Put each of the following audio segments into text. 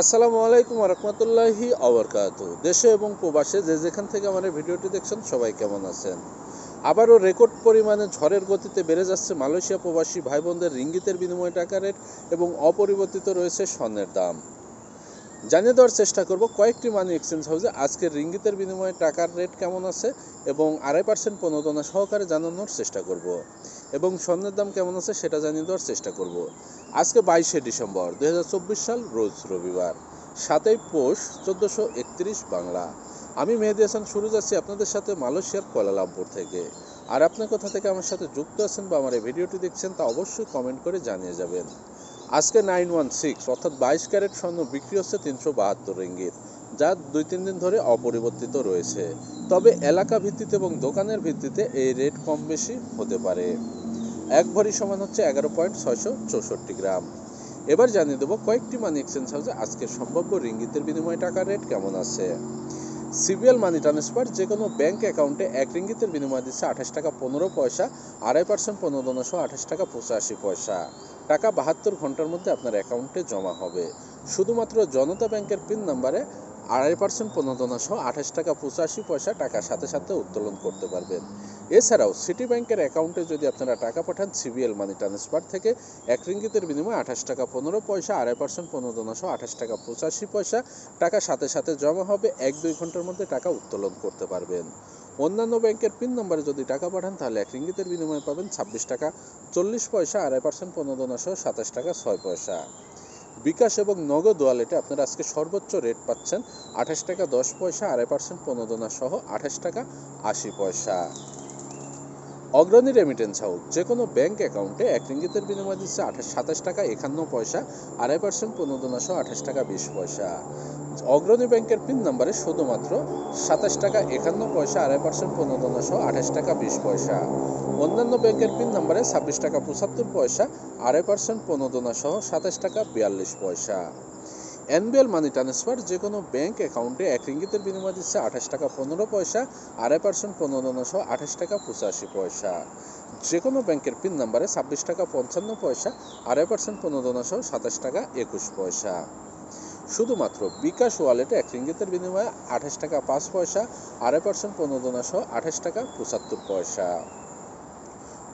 আসসালামু আলাইকুম রহমতুল্লাহি আবরকাত দেশে এবং প্রবাসে যে যেখান থেকে আমার ভিডিওটি দেখছেন, সবাই কেমন আছেন? আবারও রেকর্ড পরিমাণে ঝড়ের গতিতে বেড়ে যাচ্ছে মালয়েশিয়া প্রবাসী ভাই বোনদের রিঙ্গিতের বিনিময় টাকা রেট এবং অপরিবর্তিত রয়েছে স্বর্ণের দাম। জানিয়ে দেওয়ার চেষ্টা করব, কয়েকটি মানি এক্সচেঞ্জ হাউসে আজকের রিঙ্গিতের বিনিময়ে টাকার রেট কেমন আছে এবং আড়াই পার্সেন্ট প্রণোদনা সহকারে জানানোর চেষ্টা করব। এবং স্বর্ণের দাম কেমন আছে সেটা জানিয়ে দেওয়ার চেষ্টা করব। আজকে বাইশে ডিসেম্বর দু হাজার চব্বিশ সাল, রোজ রবিবার, সাতই পৌষ চোদ্দোশো একত্রিশ বাংলা। আমি মেহেদি হাসান, শুরু যাচ্ছি আপনাদের সাথে মালয়েশিয়ার কোয়ালালামপুর থেকে। আর আপনি কোথা থেকে আমার সাথে যুক্ত আছেন বা আমার এই ভিডিওটি দেখছেন তা অবশ্যই কমেন্ট করে জানিয়ে যাবেন। আজকে নাইন ওয়ান সিক্স অর্থাৎ বাইশ ক্যারেট স্বর্ণ বিক্রি হচ্ছে তিনশো বাহাত্তর রিঙ্গিত, যা দুই তিন দিন ধরে অপরিবর্তিত রয়েছে। তবে এলাকা ভিত্তিতে এবং দোকানের ভিত্তিতে এই রেট কম বেশি হতে পারে। এক ভরি সমান হচ্ছে এগারো পয়েন্ট ছয়শো চৌষট্টি গ্রাম। এবার জানিয়ে দেবো কয়েকটি মানি এক্সচেঞ্জ হাউসে আজকের সম্ভাব্য রিঙ্গিতের বিনিময় টাকার রেট কেমন আছে। সিবিএল মানি ট্রান্সফার যে কোনো ব্যাঙ্ক অ্যাকাউন্টে এক রিঙ্গিতের বিনিময় দিচ্ছে আঠাশ টাকা পনেরো পয়সা, আড়াই পার্সেন্ট পনেরো আঠাশ টাকা পঁচাশি পয়সা। টাকা বাহাত্তর ঘণ্টার মধ্যে আপনার অ্যাকাউন্টে জমা হবে। শুধুমাত্র জনতা ব্যাংকের পিন নাম্বারে আড়াই পার্সেন্ট পনেরো সহ আঠাশ টাকা পঁচাশি পয়সা টাকা সাথে সাথে উত্তোলন করতে পারবেন। এছাড়াও সিটি ব্যাংকের অ্যাকাউন্টে যদি আপনারা টাকা পাঠান সিবিএল মানি ট্রান্সফার থেকে এক রিঙ্গিতের বিনিময়ে আঠাশ টাকা পনেরো পয়সা, আড়াই পার্সেন্ট প্রণোদনা সহ আঠাশ টাকা পঁচাশি পয়সা টাকা সাথে সাথে জমা হবে। এক দুই ঘণ্টার মধ্যে টাকা উত্তোলন করতে পারবেন। অন্যান্য ব্যাংকের পিন নম্বরে যদি টাকা পাঠান, তাহলে এক রিঙ্গিতের বিনিময়ে পাবেন ছাব্বিশ টাকা চল্লিশ পয়সা, আড়াই পার্সেন্ট প্রণোদনা সহ সাতাশ টাকা ছয় পয়সা। বিকাশ এবং নগদ ওয়ালেটে আপনারা আজকে সর্বোচ্চ রেট পাচ্ছেন আঠাশ টাকা দশ পয়সা, আড়াই পার্সেন্ট প্রণোদনা সহ আঠাশ টাকা আশি পয়সা। অগ্রণী রেমিটেন্স হাউস যে কোনো ব্যাংক অ্যাকাউন্টে এক রিঙ্গিতের বিনিময় দিচ্ছে আঠাশ, সাতাশ টাকা একান্ন পয়সা, আড়াই পার্সেন্ট প্রণোদনা সহ আঠাশ টাকা বিশ পয়সা। অগ্রণী ব্যাংকের পিন নাম্বারে শুধুমাত্র সাতাশ টাকা একান্ন পয়সা, আড়াই পার্সেন্ট প্রণোদনা সহ আঠাশ টাকা বিশ পয়সা। অন্যান্য ব্যাংকের পিন নাম্বারে ছাব্বিশ টাকা পঁচাত্তর পয়সা, আড়াই পার্সেন্ট প্রণোদনা সহ সাতাশ টাকা বিয়াল্লিশ পয়সা। এনবিএল মানি ট্রান্সফার যে কোনো ব্যাংক অ্যাকাউন্টে এক রিঙ্গিতের বিনিময় দিচ্ছে আঠাশ টাকা পনেরো পয়সা আড়াই পার্সেন্ট প্রণোদনা সহ আঠাশ টাকা পঁচাশি পয়সা। যে কোনো ব্যাংকের পিন নাম্বারে ছাব্বিশ টাকা পঞ্চান্ন পয়সা আড়াই পার্সেন্ট প্রণোদনা সহ সাতাশ টাকা একুশ পয়সা। শুধুমাত্র বিকাশ ওয়ালেটে এক রিঙ্গিতের বিনিময়ে আঠাশ টাকা পাঁচ পয়সা আড়াই পার্সেন্ট প্রণোদনা সহ আঠাশ টাকা পঁচাত্তর পয়সা।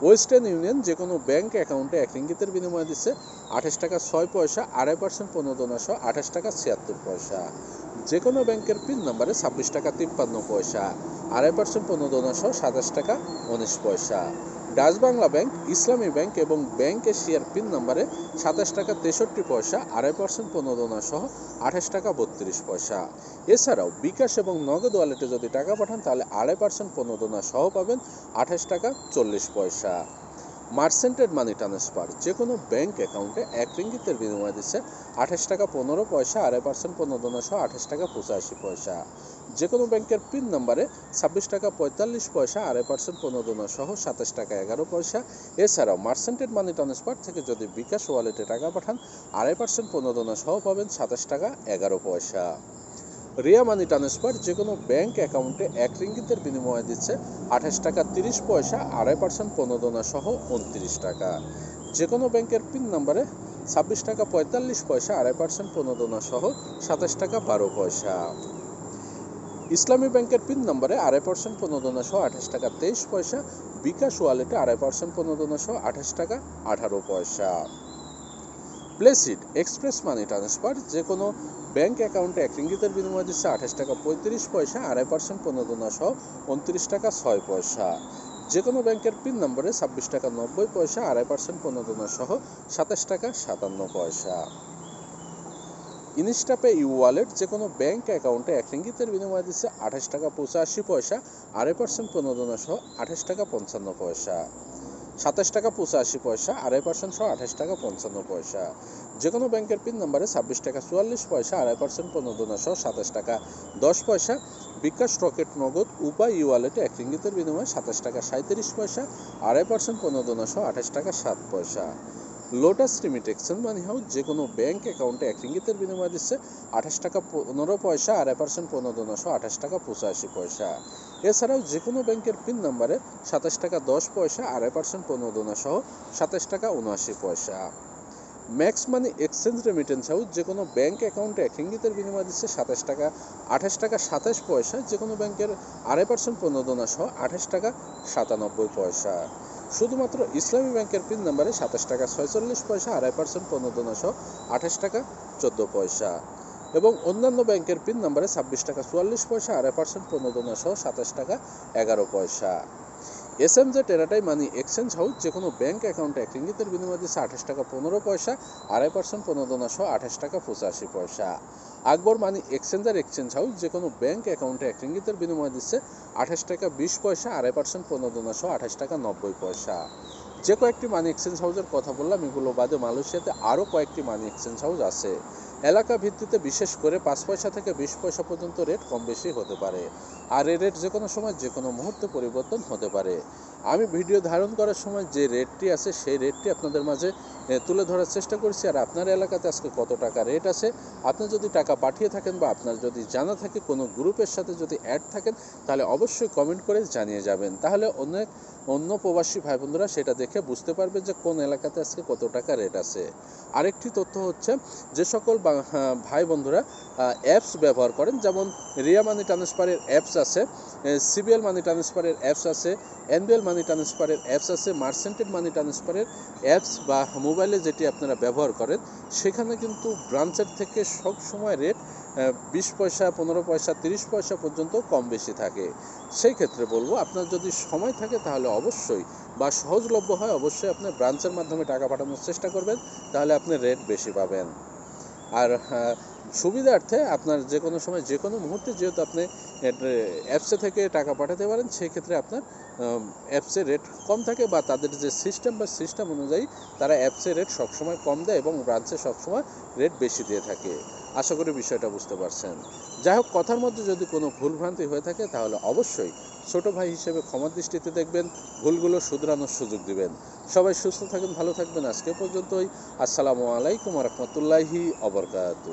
ওয়েস্টার্ন ইউনিয়ন যে কোনো ব্যাঙ্ক অ্যাকাউন্টে এক রিঙ্গিতের বিনিময়ে দিচ্ছে আঠাশ টাকা ছয় পয়সা, আড়াই পার্সেন্ট পনেরো সহ আঠাশ টাকা ছিয়াত্তর পয়সা। যে কোনো ব্যাংকের পিন নাম্বারে ছাব্বিশ টাকা তিপ্পান্ন পয়সা, আড়াই পার্সেন্ট প্রণোদনা সহ সাতাশ টাকা উনিশ পয়সা। Dutch Bangla bank, Islami bank এবং ব্যাংক এশিয়ার পিন নাম্বারে সাতাশ টাকা তেষট্টি পয়সা, আড়াই পার্সেন্ট প্রণোদনা সহ আঠাশ টাকা বত্রিশ পয়সা। এছাড়াও বিকাশ এবং নগদ ওয়ালেটে যদি টাকা পাঠান, তাহলে আড়াই পার্সেন্ট প্রণোদনা সহ পাবেন আঠাশ টাকা চল্লিশ পয়সা। মার্সেন্টেড মানি ট্রান্সফার যে কোনো ব্যাংক অ্যাকাউন্টে এক রিঙ্গিতের বিনিময় দিচ্ছে আঠাশ টাকা পনেরো পয়সা, আড়াই পার্সেন্ট প্রণোদনা সহ আঠাশ টাকা পঁচাশি পয়সা। যে কোনো ব্যাংকের পিন নাম্বারে ছাব্বিশ টাকা পঁয়তাল্লিশ পয়সা, আড়াই পার্সেন্ট পনেরো প্রণোদনা সহ সাতাশ টাকা এগারো পয়সা। এছাড়াও মার্সেন্টেড মানি ট্রান্সফার থেকে যদি বিকাশ ওয়ালেটে টাকা পাঠান, আড়াই পার্সেন্ট প্রণোদনা সহ পাবেন সাতাশ টাকা এগারো পয়সা। রিয়া মানি ট্রান্সফার যে কোনো ব্যাংক অ্যাকাউন্টে এক রিঙ্গিতের বিনিময়ে দিচ্ছে আঠাশ টাকা তিরিশ পয়সা, আড়াই পার্সেন্ট প্রণোদনা সহ উনত্রিশ টাকা। যে কোনো ব্যাংকের পিন নাম্বারে ছাব্বিশ টাকা পঁয়তাল্লিশ পয়সা, আড়াই পার্সেন্ট প্রণোদনা সহ সাতাশ টাকা বারো পয়সা। ইসলামী ব্যাংকের পিন নম্বরে আড়াই পার্সেন্ট প্রণোদনা সহ আঠাশ টাকা তেইশ পয়সা, বিকাশ ওয়ালেটে আড়াই পার্সেন্ট প্রণোদনা সহ আঠাশ টাকা আঠারো পয়সা। প্লেসিড এক্সপ্রেস মানি ট্রান্সফার যে কোনো ব্যাঙ্ক অ্যাকাউন্টে এক রিঙ্গিতের বিনিময় দিচ্ছে আঠাশ টাকা পঁয়ত্রিশ পয়সা, আড়াই পার্সেন্ট প্রণোদনা সহ উনত্রিশ টাকা ছয় পয়সা। যে কোনো ব্যাংকের পিন নম্বরে ছাব্বিশ টাকা নব্বই পয়সা, আড়াই পার্সেন্ট প্রণোদনা সহ সাতাশ টাকা সাতান্ন পয়সা। ইনস্টাপে ইউ ওয়ালেট যে কোনো ব্যাংক অ্যাকাউন্টে এক রিঙ্গিতের বিনিময় দিচ্ছে আঠাশ টাকা পঁচাশি পয়সা, আড়াই পার্সেন্ট প্রণোদনা সহ আঠাশ টাকা পঞ্চান্ন পয়সা। সাতাশ টাকা পঁচাশি পয়সা, আড়াই পার্সেন্ট সহ আঠাশ টাকা পঞ্চান্ন পয়সা। যে কোনো ব্যাংকের পিন নাম্বারে ছাব্বিশ টাকা চুয়াল্লিশ পয়সা, আড়াই পার্সেন্ট প্রণোদনা সহ সাতাশ টাকা দশ পয়সা। বিকাশ রকেট নগদ উপায় ইওয়ালেটে ওয়ালেটে এক রিঙ্গিতের বিনিময়ে সাতাশ টাকা সাঁত্রিশ পয়সা, আড়াই পার্সেন্ট প্রণোদনা সহ আঠাশ টাকা সাত পয়সা। Lotus remit exchange money house যে কোনো ব্যাংক অ্যাকাউন্টে এক রিঙ্গিতের বিনিময় দিচ্ছে আঠাশ টাকা পনেরো পয়সা, আড়াই পার্সেন্ট প্রণোদনা সহ আঠাশ টাকা পঁচাশি পয়সা। এছাড়াও যে কোনো ব্যাংকের পিন নাম্বারে সাতাশ টাকা দশ পয়সা, আড়াই পার্সেন্ট প্রণোদনা সহ সাতাশ টাকা উনআশি পয়সা। Max money exchange remittance house যে কোনো ব্যাংক অ্যাকাউন্টে এক ইঙ্গিতের বিনিময় দিচ্ছে সাতাশ টাকা, আঠাশ টাকা সাতাশ পয়সা, যে কোনো ব্যাংকের আড়াই পার্সেন্ট প্রণোদনা সহ আঠাশ টাকা সাতানব্বই পয়সা। শুধুমাত্র ইসলামী ব্যাংকের পিন নাম্বারে সাতাশ টাকা ছয়চল্লিশ পয়সা, আড়াই পার্সেন্ট প্রণোদনা সহ আঠাশ টাকা চোদ্দ পয়সা। এবং অন্যান্য ব্যাংকের পিন নাম্বারে ছাব্বিশ টাকা চুয়াল্লিশ পয়সা, আড়াই পার্সেন্ট প্রণোদনা সহ সাতাশ টাকা এগারো পয়সা। এস এম জে টেরাটাই মানি এক্সচেঞ্জ হাউস যে কোনো ব্যাংক অ্যাকাউন্টে এক রিঙ্গিতের বিনিময় দিচ্ছে আঠাশ টাকা পনেরো পয়সা, আড়াই পার্সেন্ট প্রণোদনা সহ আঠাশ টাকা পঁচাশি পয়সা। Akbar money exchanger exchange house যে কোনো ব্যাংক অ্যাকাউন্টে এক রিঙ্গিতের বিনিময় দিচ্ছে আঠাশ টাকা বিশ পয়সা আড়াই পার্সেন্ট প্রণোদনা সহ আঠাশ টাকা নব্বই পয়সা। যে কয়েকটি মানি এক্সচেঞ্জ হাউসের কথা বললাম, এগুলো বাদে মালয়েশিয়াতে আরও কয়েকটি মানি এক্সচেঞ্জ হাউস আছে। এলাকা ভিত্তিতে বিশেষ করে পাঁচ পয়সা থেকে বিশ পয়সা পর্যন্ত রেট কম বেশি হতে পারে, আর এ রেট যে কোনো সময় যে কোনো মুহূর্তে পরিবর্তন হতে পারে। আমি ভিডিও ধারণ করার সময় যে রেটটি আছে, সেই রেটটি আপনাদের মাঝে তুলে ধরার চেষ্টা করছি। আর আপনার এলাকাতে আজকে কত টাকা রেট আছে? আপনি যদি টাকা পাঠিয়ে থাকেন বা আপনার যদি জানা থাকে কোনো গ্রুপের সাথে যদি অ্যাড থাকেন, তাহলে অবশ্যই কমেন্ট করে জানিয়ে যাবেন। তাহলে অনেক, অন্য প্রবাসী ভাই বোনরা সেটা দেখে বুঝতে পারবে যে কোন এলাকাতে আজকে কত টাকা রেট আছে। আরেকটি তথ্য হচ্ছে, যে সকল ভাই বন্ধুরা অ্যাপস ব্যবহার করেন। যেমন রিয়া মানি ট্রান্সফারের অ্যাপস আছে সিবিএল মানি ট্রান্সফারের অ্যাপস আছে এনবিএল মানি ট্রান্সফারের অ্যাপস আছে মার্সেন্টেড মানি ট্রান্সফারের অ্যাপস বা মোবাইলে যেটি আপনারা ব্যবহার করেন, সেখানে কিন্তু ব্রাঞ্চের থেকে সব সময় রেট বিশ পয়সা, পনেরো পয়সা, তিরিশ পয়সা পর্যন্ত কম বেশি থাকে। সেই ক্ষেত্রে বলব, আপনার যদি সময় থাকে তাহলে অবশ্যই বা সহজলভ্য হয় অবশ্যই আপনি ব্রাঞ্চের মাধ্যমে টাকা পাঠানোর চেষ্টা করবেন, তাহলে আপনি রেট বেশি পাবেন। আর সুবিধার্থে আপনার যে কোনো সময় যে কোনো মুহূর্তে যেহেতু আপনি অ্যাপসে থেকে টাকা পাঠাতে পারেন, সেই ক্ষেত্রে আপনার অ্যাপসের রেট কম থাকে বা তাদের যে সিস্টেম বা সিস্টেম অনুযায়ী তারা অ্যাপসের রেট সবসময় কম দেয় এবং ব্রাঞ্চে সবসময় রেট বেশি দিয়ে থাকে। আশা করি বিষয়টা বুঝতে পারছেন। যাই হোক, কথার মধ্যে যদি কোনো ভুলভ্রান্তি হয়ে থাকে তাহলে অবশ্যই ছোট ভাই হিসেবে ক্ষমার দৃষ্টিতে দেখবেন, ভুলগুলো শুধরানোর সুযোগ দিবেন। সবাই সুস্থ থাকেন, ভালো থাকবেন। আজকে পর্যন্তই। আসসালামু আলাইকুম রহমতুল্লাহি অবরকাত